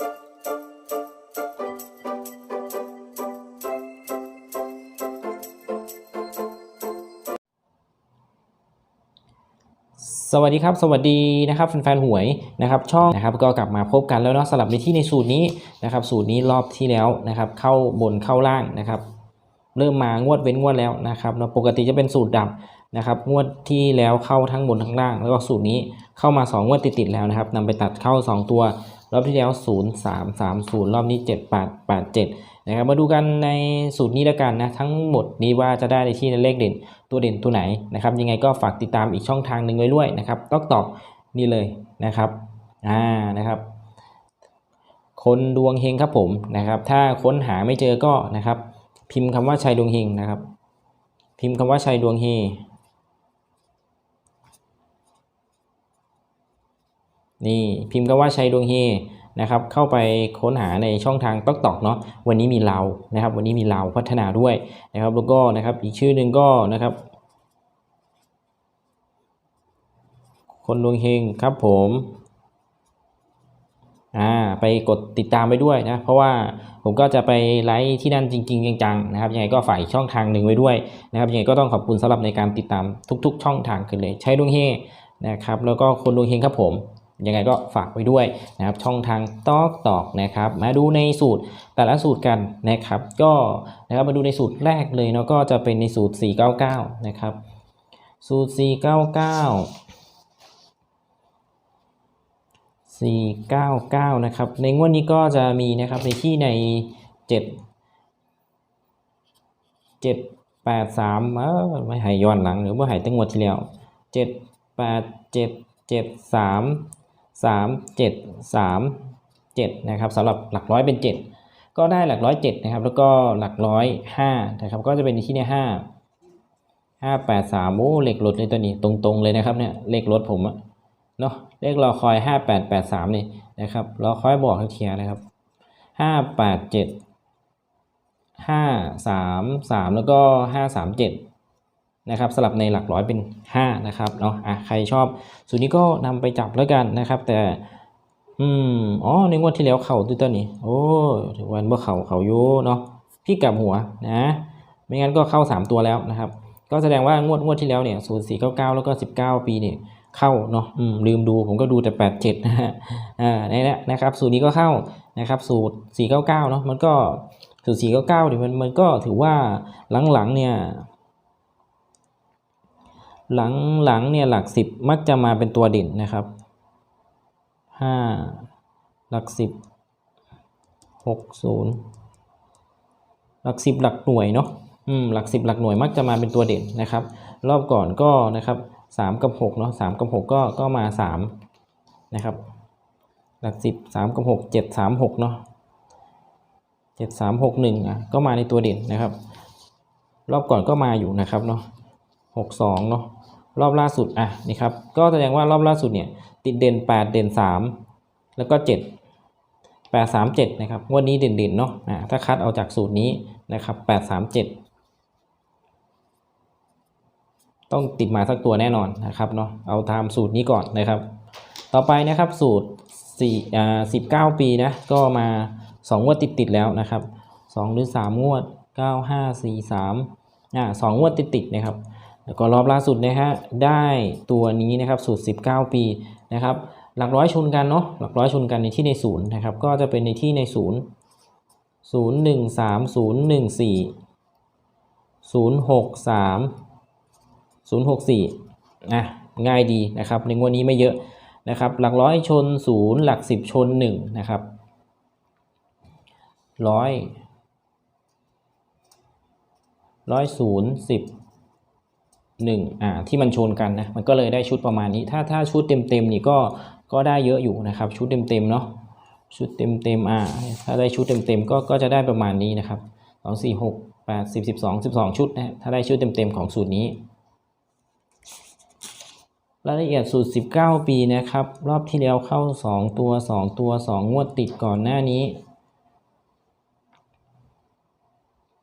สวัสดีครับ สวัสดีนะครับแฟนๆหวยนะครับช่องนะครับก็กลับมาพบกันแล้วเนาะสลับในที่ในสูตรนี้นะครับสูตรนี้รอบที่แล้วนะครับเข้าบนเข้าล่างนะครับเริ่มมางวดเว้นงวดแล้วนะครับเนาะปกติจะเป็นสูตรดับนะครับงวดที่แล้วเข้าทั้งบนทั้งล่าง แล้วก็สูตรนี้เข้ามา 2 งวดติดๆแล้วนะครับนำไปตัดเข้า 2 ตัว รอบที่แล้ว 0 3 3 0 รอบนี้ 7 8 8 7 นะครับ มาดูกันในสูตรนี้แล้วกันนะ ทั้งหมดนี้ว่าจะได้ในที่เลขเด่นตัวเด่นตัวไหนนะครับ ยังไงก็ฝากติดตามอีกช่องทางหนึ่งไว้ด้วยนะครับตอกตอกนี่เลยนะครับอ่านะครับคนดวงเฮงครับผมนะครับ ถ้าค้นหาไม่เจอก็นะครับ พิมพ์คำว่าชัยดวงเฮงนะครับ พิมพ์คำว่าชัยดวงเฮ นี่พิมพ์คำว่าชัยดวงเฮนะครับเข้าไปค้นหาในช่องทางตอกตอกเนาะวันนี้มีเรานะครับ วันนี้มีเราพัฒนาด้วยนะครับ แล้วก็นะครับอีกชื่อหนึ่งก็นะครับ คนดวงเฮงครับผมอ่าไปกดติดตามไปด้วยนะ เพราะว่าผมก็จะไปไลฟ์ที่นั่นจริง ๆ จังๆนะครับยังไงก็ฝ่ายช่องทางหนึ่งไว้ด้วยนะครับยังไงก็ต้องขอบคุณสำหรับในการติดตามทุก ๆ ช่องทางกันเลย ใช้ดวงเฮงนะครับ แล้วก็คนดวงเฮงครับผม ยังไงก็ฝากไว้ด้วยนะครับช่องทางตอกตอกนะครับมาดูในสูตรแต่ละสูตรกันนะครับก็นะครับมาดูในสูตรแรกเลยเนาะก็จะเป็นในสูตร 499 นะครับ สูตร 499 499 นะครับ ในงวดนี้ก็จะมีนะครับในที่ใน 7 7 8 3เออไม่หายย้อนหลังหรือว่าหายตั้งงวดที่แล้ว 7 8 7 7 3 3 7 3 7นะครับสำหรับหลักร้อยเป็น 7 ก็ได้หลักร้อย7นะครับแล้วก็หลักร้อย5นะครับก็จะเป็นในที่ใน5 5 8 3โอ้เหล็กรถเลยตัวนี้ตรงๆเลยนะครับเนี่ยเลขรถผมอะเนาะเลขรอคอย 5883นี่นะครับรอคอยบอกเทียนะครับ 587 533 แล้วก็ 537 นะครับสลับในหลักร้อยเป็น 5 นะครับเนาะอะใครชอบสูตรนี้ก็นำไปจับแล้วกันนะครับ แต่อืมอ๋อในงวดที่แล้วเข่าตัวนี้ โอ้ถือวันเมื่อเข่าเข่าโยเนาะพี่กลับหัวนะ ไม่งั้นก็เข้า 3 ตัวแล้วนะครับ ก็แสดงว่างวดงวดที่แล้วเนี่ยศูนย์สี่เก้าเก้าแล้วก็สิบเก้าปีเนี่ยเข้าเนาะอืมลืมดูผมก็ดูแต่แปดเจ็ดนะฮะอ่าในี่แหละนะครับ สูตรนี้ก็เข้านะครับสูตรสี่เก้าเก้าเนาะมันก็สูตรสี่เก้าเก้าเนี่ยมันมันก็ถือว่าหลังๆเนี่ย หลังหลังเนี่ยหลักสิบมักจะมาเป็นตัวเด่นนะครับห้าหลักสิบหกศูนย์หลักสิบหลักหน่วยเนาะอืมหลักสิบหลักหน่วยมักจะมาเป็นตัวเด่นนะครับ รอบก่อนก็นะครับสามกับหกเนาะสามกับหกก็ก็มาสามนะครับ หลักสิบสามกับหกเจ็ดสามหกเนาะเจ็ดสามหกหนึ่งอะก็มาในตัวเด่นนะครับ รอบก่อนก็มาอยู่นะครับเนาะหกสองเนาะ รอบล่าสุดอะนี่ครับก็แสดงว่ารอบล่าสุดเนี่ยติดเด่นแปดเด่นสามแล้วก็เจ็ดแปดสามเจ็ดนะครับวันนี้เด่นๆเนาะอ่าถ้าคัดเอาจากสูตรนี้นะครับแปดสามเจ็ดต้องติดมาสักตัวแน่นอนนะครับเนาะเอาตามสูตรนี้ก่อนนะครับ ต่อไปนะครับสูตร4อ่า19 ปีนะก็มา 2 งวดติดติดๆแล้วนะครับ 2 หรือ 3 งวด 9 5 4 3อ่าสองงวดติดติดๆนะครับ แล้วก็รอบล่าสุดนะฮะได้ตัวนี้นะครับสูตร 19 ปีนะครับหลักร้อยชนกันเนาะหลักร้อยชนกันในที่ในศูนย์นะครับก็จะเป็นในที่ในศูนย์ศูนย์หนึ่งสามศูนย์หนึ่งสี่ศูนย์หกสาม064นะง่ายดีนะครับในงวดนี้ไม่เยอะนะครับหลักร้อยชน0หลัก10ชน1นะครับร้อยร้อยศูนย์สิบ หนึ่งอ่าที่มันชนกันนะมันก็เลยได้ชุดประมาณนี้ ถ้าถ้าชุดเต็มเต็มนี่ก็ก็ได้เยอะอยู่นะครับชุดเต็มเต็มเนาะชุดเต็มเต็มอ่าถ้าได้ชุดเต็มเต็มก็ก็จะได้ประมาณนี้นะครับสองสี่หกแปดสิบสิบสองสิบสองชุดนะถ้าได้ชุดเต็มเต็มของสูตรนี้รายละเอียดสูตร 19 ปีนะครับ รอบที่แล้วเข้า 2 ตัว 2 ตัว 2 งวดติดก่อนหน้านี้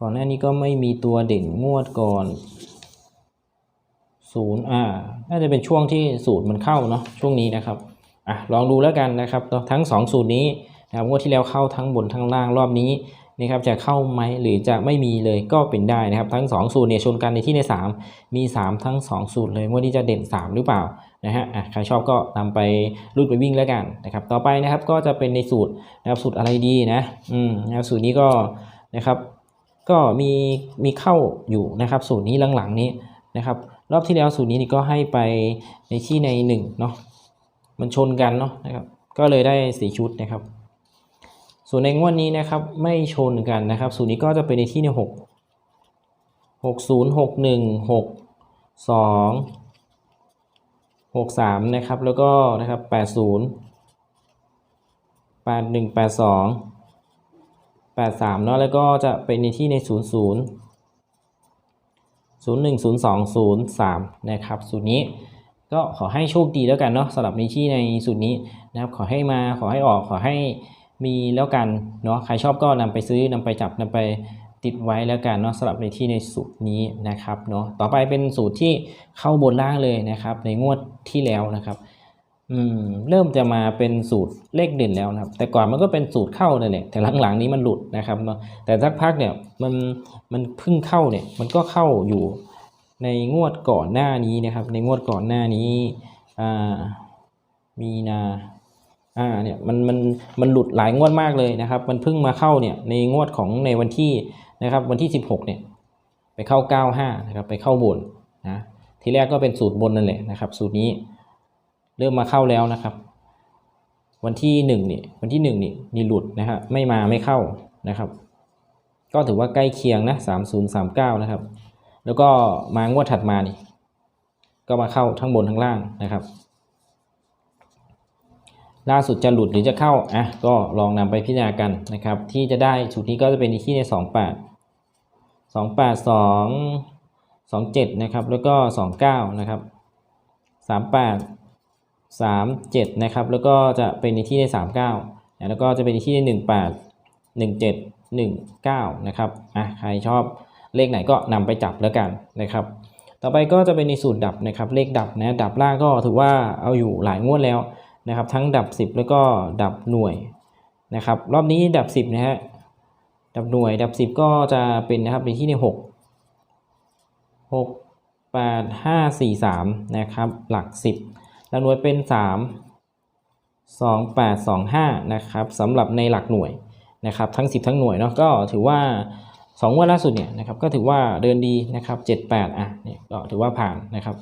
ก่อนหน้านี้ก็ไม่มีตัวเด่นงวดก่อน ศูนย์อ่า น่าจะเป็นช่วงที่สูตรมันเข้าเนาะ ช่วงนี้นะครับ อะ ลองดูแล้วกันนะครับ ทั้ง 2 สูตรนี้นะครับงวดที่แล้วเข้าทั้งบนทั้งล่างรอบนี้นะครับจะเข้าไหมหรือจะไม่มีเลยก็เป็นได้นะครับ ทั้ง 2 สูตรเนี่ยชนกันในที่ใน 3 มี 3 ทั้ง 2 สูตรเลยงวดนี้จะเด่น 3 หรือเปล่านะฮะอะใครชอบก็นำไปรูดไปวิ่งแล้วกันนะครับต่อไปนะครับก็จะเป็นในสูตรนะครับสูตรอะไรดีนะอืมนะครับสูตรนี้ก็นะครับ ก็มีมีเข้าอยู่นะครับ สูตรนี้หลังๆนี้นะครับ รอบที่แล้วสูตรนี้นี่ก็ให้ไปในที่ในหนึ่งเนาะมันชนกันเนาะนะครับ ก็เลยได้สี่ชุดนะครับ ส่วนในงวดนี้นะครับไม่ชนกันนะครับ สูตรนี้ก็จะเป็นในที่ในหกหกศูนย์หกหนึ่งหกสองหกสามนะครับ แล้วก็นะครับแปดศูนย์แปดหนึ่งแปดสอง83 เนาะแล้วก็จะเป็นในที่ใน 00 01 02 03 นะครับสูตรนี้ก็ขอให้โชคดีแล้วกันเนาะสำหรับในที่ในสูตรนี้นะครับขอให้มาขอให้ออกขอให้มีแล้วกันเนาะใครชอบก็นำไปซื้อนำไปจับนำไปติดไว้แล้วกันเนาะสำหรับในที่ในสูตรนี้นะครับเนาะต่อไปเป็นสูตรที่เข้าบนล่างเลยนะครับ ในงวดที่แล้วนะครับ อืมเริ่มจะมาเป็นสูตรเลขเด่นแล้วนะครับ แต่ก่อนมันก็เป็นสูตรเข้าเนั่นแหละแต่หลังๆนี้มันหลุดนะครับเนาะแต่สักพักเนี่ยมันมันพิ่งเข้าเนี่ยมันก็เข้าอยู่ในงวดก่อนหน้านี้นะครับ ในงวดก่อนหน้านี้อ่ามีนาอ่าเนี่ยมันมันมันหลุดหลายงวดมากเลยนะครับ มันพิ่งมาเข้าเนี่ยในงวดของในวันที่นะครับวันที่ 16เนี่ยไปเข้า 95นะครับไปเข้าบนนะทีแรกก็เป็นสูตรบนนั่นแหละนะครับ สูตรนี้ เริ่มมาเข้าแล้วนะครับ วันที่หนึ่งนี่วันที่หนึ่งนี่นี่หลุดนะฮะไม่มาไม่เข้านะครับ ก็ถือว่าใกล้เคียงนะสามศูนย์สามเก้านะครับ แล้วก็มางวดถัดมานี่ก็มาเข้าทั้งบนทั้งล่างนะครับ ล่าสุดจะหลุดหรือจะเข้าอะก็ลองนำไปพิจารณากันนะครับ ที่จะได้สูตรนี้ก็จะเป็นที่ในสองแปดสองแปดสองสองเจ็ดนะครับ แล้วก็สองเก้านะครับสามแปด สามเจ็ดนะครับแล้วก็จะเป็นในที่ได้สามเก้าแล้วก็จะเป็นในที่ได้หนึ่งแปดหนึ่งเจ็ดหนึ่งเก้านะครับอะใครชอบเลขไหนก็นำไปจับแล้วกันนะครับ ต่อไปก็จะเป็นในสูตรดับนะครับเลขดับนะดับล่างก็ถือว่าเอาอยู่หลายงวดแล้วนะครับ ทั้งดับ 10 แล้วก็ดับหน่วยนะครับ รอบนี้ดับ 10นะฮะดับหน่วยดับ 10 ก็จะเป็นนะครับในที่ใน 6 6 8 5 4 3นะครับหลัก 10 หลักหน่วยเป็น 3 2 8 2 5 นะครับสำหรับในหลักหน่วยนะครับทั้ง 10 ทั้งหน่วยเนาะก็ถือว่า2งวดล่าสุดเนี่ยนะครับก็ถือว่าเดินดีนะครับ7 8อะเนี่ยก็ถือว่าผ่านนะครับ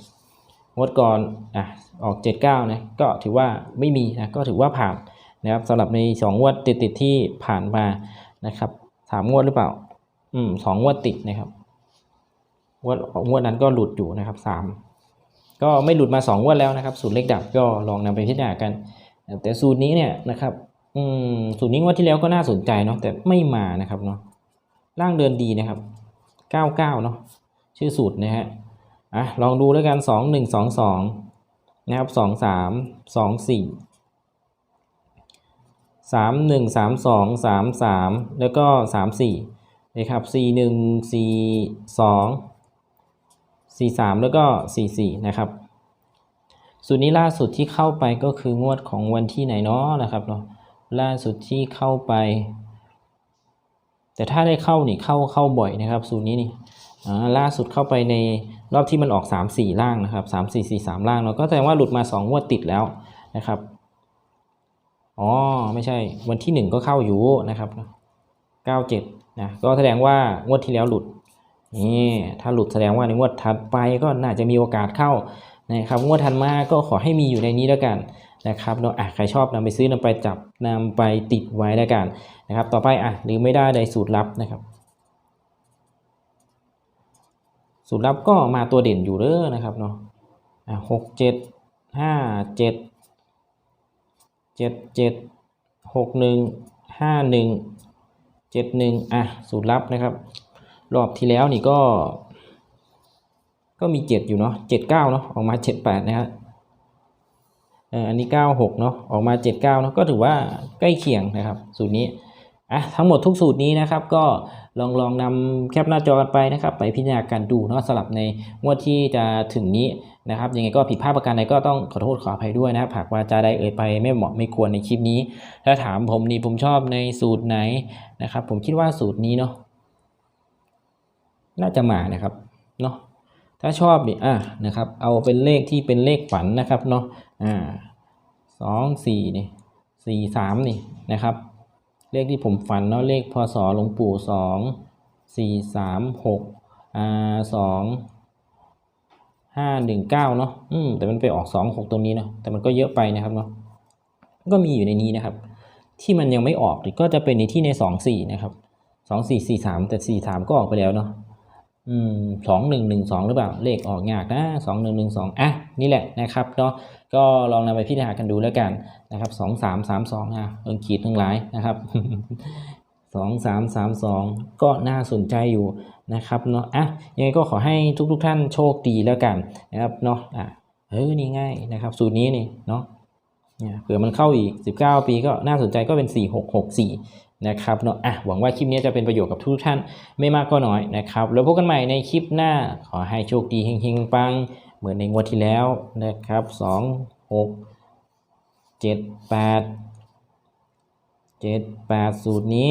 งดก่อนอะออก 79นะก็ถือว่าไม่มีนะก็ถือว่าผ่านนะครับสำหรับใน2งวดติดๆที่ผ่านมานะครับสามงวดหรือเปล่าอืมสองงวดติดนะครับงวดงวดนั้นก็หลุดอยู่นะครับสาม ก็ไม่หลุดมา2งวดแล้วนะครับ สูตรเลขดับก็ลองนำไปพิจารณากัน แต่สูตรนี้เนี่ยนะครับสูตรนี้งวดที่แล้วก็น่าสนใจเนาะแต่ไม่มานะครับเนาะร่างเดินดีนะครับ 99 เนาะชื่อสูตรนะฮะอะลองดูแล้วกัน 2 1 2 2 นะครับ 2 3 2 4 3 1 3 2 3 3 แล้วก็ 3 4นะครับ 4 1 4 2 4 3 แล้วก็ 4 4 นะครับสูตรนี้ล่าสุดที่เข้าไปก็คืองวดของวันที่ไหนเนาะนะครับเนาะล่าสุดที่เข้าไป แต่ถ้าได้เข้านี่เข้าเข้าบ่อยนะครับ สูตรนี้นี่ล่าสุดเข้าไปในรอบที่มันออก 3 4 ล่างนะครับ 3 4 4 3 ล่างเนาะก็แสดงว่าหลุดมา 2 งวดติดแล้วนะครับอ๋อไม่ใช่วันที่ 1 ก็เข้าอยู่นะครับ 97นะก็แสดงว่างวดที่แล้วหลุด นี่ถ้าหลุดแสดงว่าในงวดถัดไปก็น่าจะมีโอกาสเข้านะครับงวดถัดมาก็ขอให้มีอยู่ในนี้แล้วกันนะครับเนาะอะใครชอบนำไปซื้อนำไปจับนำไปติดไว้แล้วกันนะครับ ต่อไปอะหรือไม่ได้ในสูตรลับนะครับ สูตรลับก็มาตัวเด่นอยู่เด้อนะครับเนาะอะหกเจ็ดห้าเจ็ดเจ็ดเจ็ดหกหนึ่งห้าหนึ่งเจ็ดหนึ่งอะสูตรลับนะครับ รอบที่แล้วนี่ก็ ก็มีเจ็ดอยู่เนาะเจ็ดเก้าเนาะออกมาเจ็ดแปดนะฮะอออันนี้เก้าหกเนาะออกมาเจ็ดเก้าเนาะก็ถือว่าใกล้เคียงนะครับ สูตรนี้อะทั้งหมดทุกสูตรนี้นะครับ ก็ลองลองนำแคปหน้าจอกันไปนะครับ ไปพิจารณาการดูเนาะสลับในงวดที่จะถึงนี้นะครับยังไงก็ผิดพลาดประการใดก็ต้องขอโทษขออภัยด้วยนะครับหากว่าจะได้เอ่ยไปไม่เหมาะไม่ควรในคลิปนี้ ถ้าถามผมนี่ผมชอบในสูตรไหนนะครับ ผมคิดว่าสูตรนี้เนาะ น่าจะมานะครับเนาะถ้าชอบนี่อะนะครับเอาเป็นเลขที่เป็นเลขฝันนะครับเนาะอ่าสองสี่นี่สี่สามนี่นะครับ เลขที่ผมฝันเนาะเลขพศหลวงปู่สองสี่สามหกอ่าสองห้าหนึ่งเก้าเนาะอืมแต่มันไปออกสองหกตรงนี้เนาะแต่มันก็เยอะไปนะครับเนาะก็มีอยู่ในนี้นะครับ ที่มันยังไม่ออกก็จะเป็นในที่ในสองสี่นะครับสองสี่สี่สามแต่สี่สามก็ออกไปแล้วเนาะ สองหนึ่งหนึ่งสองหรือเปล่า เลขออกยากนะสองหนึ่งหนึ่งสองอะนี่แหละนะครับเนาะก็ลองนำไปพิจารณากันดูแล้วกันนะครับสองสามสามสองอะเอิงขีดทั้งหลายนะครับสองสามสามสองก็น่าสนใจอยู่นะครับเนาะอะยังไงก็ขอให้ทุกทุกท่านโชคดีแล้วกันนะครับเนาะอะเออนี่ง่ายนะครับ สูตรนี้นี่เนาะเนี่ยเผื่อมันเข้าอีก 19 ปีก็น่าสนใจก็เป็น 4664 นะครับเนาะอะหวังว่าคลิปนี้จะเป็นประโยชน์กับทุกท่านไม่มากก็น้อยนะครับ แล้วพบกันใหม่ในคลิปหน้าขอให้โชคดีเฮงๆปังเหมือนในงวดที่แล้วนะครับ2 6เจ็ดแปดเจ็ดแปดสูตรนี้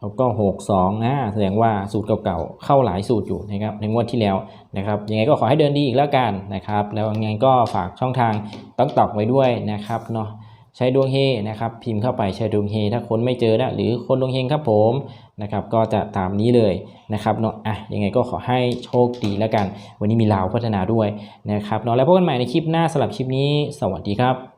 แล้วก็หกสองนะแสดงว่าสูตรเก่าๆ เข้าหลายสูตรอยู่นะครับในงวดที่แล้วนะครับยังไงก็ขอให้เดินดีอีกแล้วกันนะครับ แล้วยังไงก็ฝากช่องทางต้องตอกไว้ด้วยนะครับเนาะ ใช้ดวงเฮนะครับ พิมพ์เข้าไปใช้ดวงเฮถ้าคนไม่เจอนะหรือคนดวงเฮงครับผมนะครับก็จะตามนี้เลยนะครับเนาะอะยังไงก็ขอให้โชคดีแล้วกัน วันนี้มีลาวพัฒนาด้วยนะครับเนาะแล้วพบกันใหม่ในคลิปหน้าสำหรับคลิปนี้ สวัสดีครับ